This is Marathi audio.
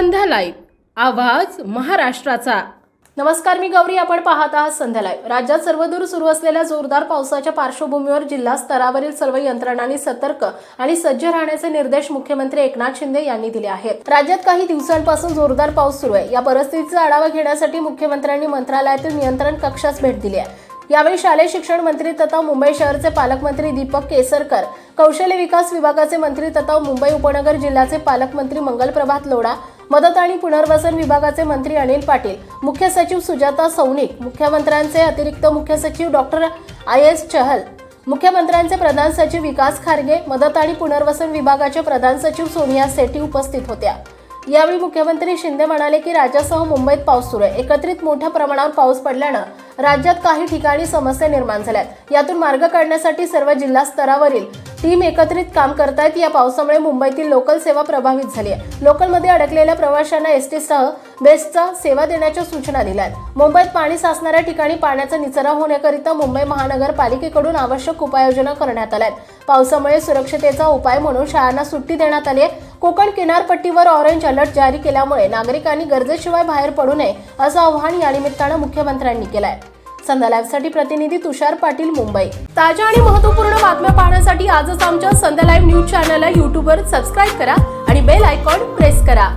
संध्या लाईव्ह आवाज महाराष्ट्राचा. नमस्कार मी गौरी. आपण पाहत आहात संध्या लाईव्ह. राज्यात सर्वदूर सुरू असलेल्या जोरदार पावसाच्या पार्श्वभूमीवर जिल्हा स्तरावरील सर्व यंत्रणांनी सतर्क आणि सज्ज राहण्याचे निर्देश मुख्यमंत्री एकनाथ शिंदे यांनी दिले आहेत. राज्यात काही दिवसांपासून जोरदार पाऊस सुरू आहे. या परिस्थितीचा आढावा घेण्यासाठी मुख्यमंत्र्यांनी मंत्रालयातील नियंत्रण कक्षास भेट दिली आहे. यावेळी शालेय शिक्षण मंत्री तथा मुंबई शहरचे पालकमंत्री दीपक केसरकर कौशल्य विकास विभागाचे मंत्री तथा मुंबई उपनगर जिल्ह्याचे पालकमंत्री मंगलप्रभात लोढा मदत आणि पुनर्वसन विभागाचे मंत्री अनिल पाटील मुख्य सचिव सुजाता सौनिक मुख्यमंत्र्यांचे अतिरिक्त मुख्य सचिव डॉक्टर आय एस चहल मुख्यमंत्र्यांचे प्रधान सचिव विकास खारगे मदत आणि पुनर्वसन विभागाचे प्रधान सचिव सोनिया सेठी उपस्थित होत्या. यावेळी मुख्यमंत्री शिंदे म्हणाले की राज्यासह मुंबईत पाऊस सुरू आहे. एकत्रित मोठ्या प्रमाणावर पाऊस पडल्यानं राज्यात काही ठिकाणी समस्या निर्माण झाल्यात. यातून मार्ग काढण्यासाठी सर्व जिल्हा स्तरावरील टीम एकत्रित काम करतायत. या पावसामुळे मुंबईतील लोकल सेवा प्रभावित झाली आहे. लोकलमध्ये अडकलेल्या प्रवाशांना एस टीसह बेस्टचा सेवा देण्याच्या सूचना दिल्या आहेत. मुंबईत पाणी साचणाऱ्या ठिकाणी पाण्याचा निचरा होण्याकरिता मुंबई महानगरपालिकेकडून आवश्यक उपाययोजना करण्यात आल्या आहेत. पावसामुळे सुरक्षतेचा उपाय म्हणून शाळांना सुट्टी देण्यात आली आहे. कोकण किनारपट्टीवर ऑरेंज अलर्ट जारी केल्यामुळे नागरिकांनी गरजेशिवाय बाहेर पडू नये असं आवाहन या निमित्तानं मुख्यमंत्र्यांनी केलं आहे संध्या लाईव्हसाठी प्रतिनिधी तुषार पाटील मुंबई. ताज्या आणि महत्त्वपूर्ण बातम्या पाहण्यासाठी आजच आमच्या संध्या लाईव्ह न्यूज चॅनलला यूट्यूबवर सबस्क्राईब करा आणि बेल आयकॉन प्रेस करा.